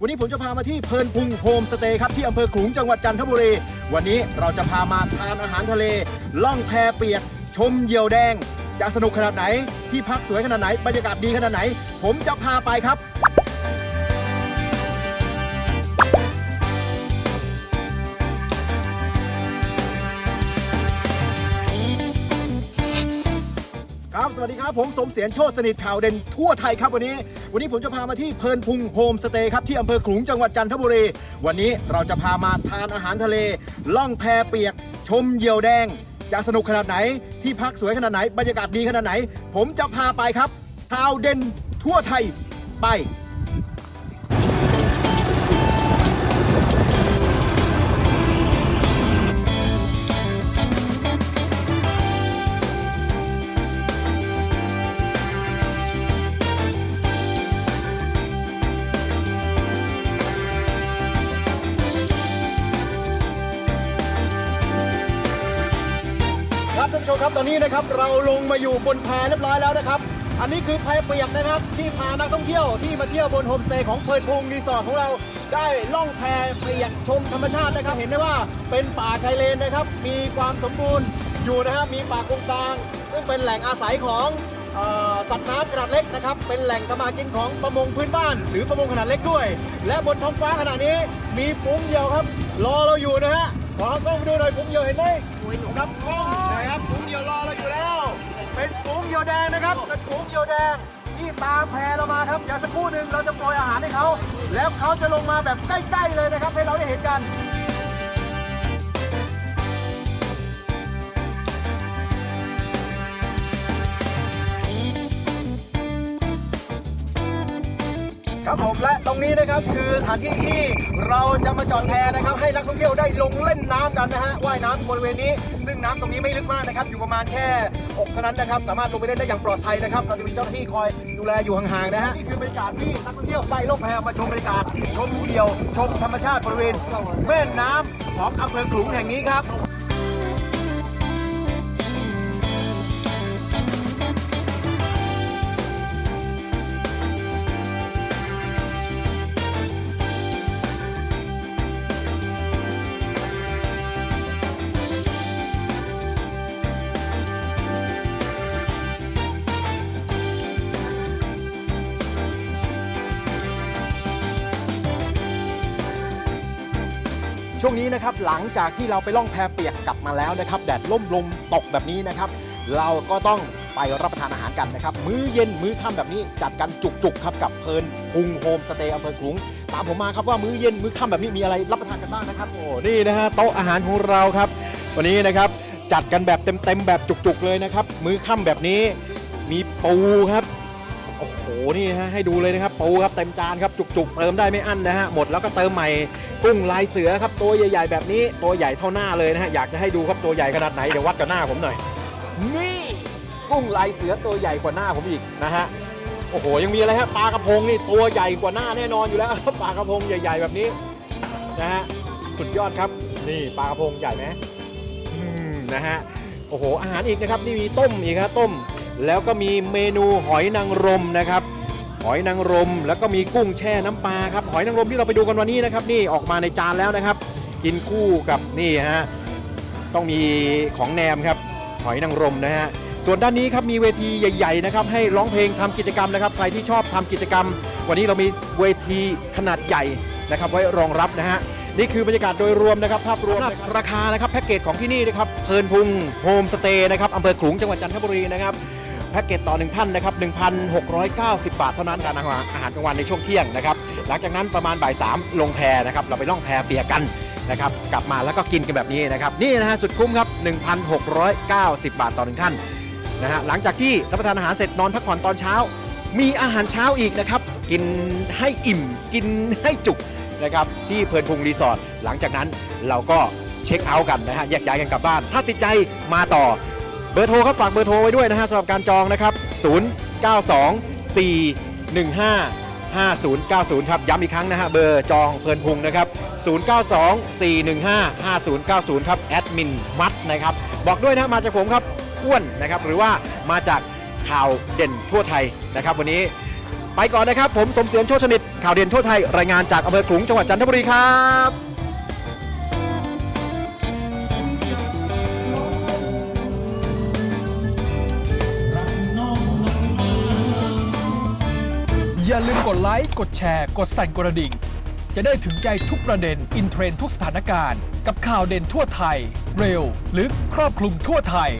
วันนี้ผมจะพามาที่เพลินพุงโฮมสเตย์ครับที่อำเภอขลุงจังหวัดจันทบุรี วันนี้เราจะพามาทานอาหารทะเล ล่องแพเปียก ชมเหยี่ยวแดง จะสนุกขนาดไหน ที่พักสวยขนาดไหน บรรยากาศดีขนาดไหน ผมจะพาไปครับ สวัสดีครับ ผมสมเสียนโชติสนิทข่าวเด่นทั่วไทยครับวันนี้ วันนี้ผมจะพามาที่เพลินพุงโฮมสเตย์ครับที่อำเภอขลุงจังหวัดจันทบุรี วันนี้เราจะพามาทานอาหารทะเล ล่องแพเปียก ชมเหยี่ยวแดง จะสนุกขนาดไหน ที่พักสวยขนาดไหน บรรยากาศดีขนาดไหน ผมจะพาไปครับข่าวเด่นทั่วไทยไป ชมครับตอนนี้นะครับเราลงมาอยู่บนแพเรียบร้อยแล้วนะครับ อันนี้คือแพเปียกนะครับ ที่พานักท่องเที่ยวที่มาเที่ยวบนโฮมสเตย์ของเพลินพงรีสอร์ทของเราได้ล่องแพเปียกชมธรรมชาตินะครับ เห็นได้ว่าเป็นป่าชายเลนนะครับ มีความสมบูรณ์อยู่นะครับมีป่ากงกลาง ซึ่งเป็นแหล่งอาศัยของสัตว์น้ำขนาดเล็กนะครับ เป็นแหล่งทำมากินของประมงพื้นบ้าน หรือประมงขนาดเล็กด้วย และบนท้องฟ้าขณะนี้มีฝูงเหยี่ยวครับ รอเราอยู่นะฮะ ขอกล้องไปดูหน่อยฝูงเหยี่ยวเห็นไหมครับกล้องนะครับฝูงเหยี่ยวรอเราอยู่แล้ว เป็นฝูงเหยี่ยวแดงนะครับเป็นฝูงเหยี่ยวแดงที่ตามแพเรามาครับเดี๋ยวสักครู่หนึ่งเราจะโปรยอาหารให้เขาแล้วเขาจะลงมาแบบใกล้ๆเลยนะครับให้เราได้เห็นกัน ครับผมและตรงนี้นะครับคือสถานที่ที่เราจะมาจอดแพนะครับ ให้นักท่องเที่ยวได้ลงเล่นน้ำกันนะฮะว่ายน้ำบริเวณนี้ ซึ่งน้ำตรงนี้ไม่ลึกมากนะครับ อยู่ประมาณแค่อกเท่านั้นนะครับ สามารถลงไปเล่นได้อย่างปลอดภัยนะครับ เราจะมีเจ้าหน้าที่คอยดูแลอยู่ห่างๆนะฮะนี่คือบรรยากาศที่นักท่องเที่ยวได้ล่องแพมาชมบรรยากาศชมเหยี่ยว ชมธรรมชาติบริเวณแม่น้ำของอำเภอขลุงแห่งนี้ครับ ช่วงนี้นะครับหลังจากที่เราไปล่องแพเปียกกลับมาแล้วนะครับแดดล่มลมตกแบบนี้นะครับ เราก็ต้องไปรับประทานอาหารกันนะครับ มื้อเย็นมื้อค่ำแบบนี้จัดกันจุกๆครับกับเพลินพุงโฮมสเตย์อำเภอขลุงตามผมมาครับว่ามื้อเย็นมื้อค่ำแบบนี้มีอะไรรับประทานกันบ้างนะครับโอ้นี่นะฮะโต๊ะอาหารของเราครับ วันนี้นะครับจัดกันแบบเต็มๆแบบจุกๆเลยนะครับ มื้อค่ำแบบนี้มีปูครับ นี่ฮะให้ดูเลยนะครับปูครับเต็มจานครับจุกๆเติมได้ไม่อั้นนะฮะหมดแล้วก็เติมใหม่กุ้งลายเสือครับตัวใหญ่ๆแบบนี้ตัวใหญ่เท่าหน้าเลยนะฮะอยากจะให้ดูครับตัวใหญ่ขนาดไหนเดี๋ยววัดกับหน้าผมหน่อยนี่กุ้งลายเสือตัวใหญ่กว่าหน้าผมอีกนะฮะโอ้โหยังมีอะไรฮะปลากระพงนี่ตัวใหญ่กว่าหน้าแน่นอนอยู่แล้วปลากระพงใหญ่ ๆ แบบนี้นะฮะสุดยอดครับนี่ปลากระพงใหญ่ไหมอืมนะฮะโอ้โหอาหารอีกนะครับนี่มีต้มอีกครับต้ม แล้วก็มีเมนูหอยนางรมนะครับ หอยนางรม แล้วก็มีกุ้งแช่น้ำปลาครับหอยนางรมที่เราไปดูกันวันนี้นะครับนี่ออกมาในจานแล้วนะครับ กินคู่กับนี่ฮะต้องมีของแนมครับ หอยนางรมนะฮะส่วนด้านนี้ครับมีเวทีใหญ่ๆนะครับให้ร้องเพลงทำกิจกรรมนะครับใครที่ชอบทำกิจกรรม วันนี้เรามีเวทีขนาดใหญ่นะครับไว้รองรับนะฮะนี่คือบรรยากาศโดยรวมนะครับภาพรวมรราคานะครับแพ็กเกจของที่นี่นะครับเพลินพุงโฮมสเตย์นะครับอำเภอขลุงจังหวัดจันทบุรีนะครับ แพ็กเกจต่อหนึ่งท่านนะครับ 1,690 บาทเท่านั้นการอาหารอาหารกลางวันในช่วงเที่ยงนะครับ หลังจากนั้นประมาณบ่ายสามลงแพนะครับ เราไปล่องแพเปียกกันนะครับ กลับมาแล้วก็กินกันแบบนี้นะครับ นี่นะฮะสุดคุ้มครับ 1,690 บาทต่อหนึ่งท่านนะฮะ หลังจากที่รับประทานอาหารเสร็จนอนพักผ่อนตอนเช้า มีอาหารเช้าอีกนะครับ กินให้อิ่ม กินให้จุกนะครับที่เพลินพุงรีสอร์ท หลังจากนั้นเราก็เช็คเอาท์กันนะฮะ แยกย้ายกันกลับบ้าน ถ้าติดใจมาต่อ เบอร์โทรครับฝากเบอร์โทรไว้ด้วยนะฮะสำหรับการจองนะครับ 092 415 5090 ครับย้ำอีกครั้งนะฮะเบอร์จองเพลินพุงนะครับ 092 415 5090 ครับแอดมินมัดนะครับบอกด้วยนะมาจากผมครับอ้วนนะครับหรือว่ามาจากข่าวเด่นทั่วไทยนะครับ วันนี้ไปก่อนนะครับ ผมสมเสียงโชชนิตข่าวเด่นทั่วไทยรายงานจากอำเภอขลุงจังหวัดจันทบุรีครับ อย่าลืมกดไลค์ กดแชร์ กดสั่นกระดิ่ง จะได้ถึงใจทุกประเด็น อินเทรนด์ทุกสถานการณ์ กับข่าวเด่นทั่วไทย เร็ว ลึก ครอบคลุมทั่วไทย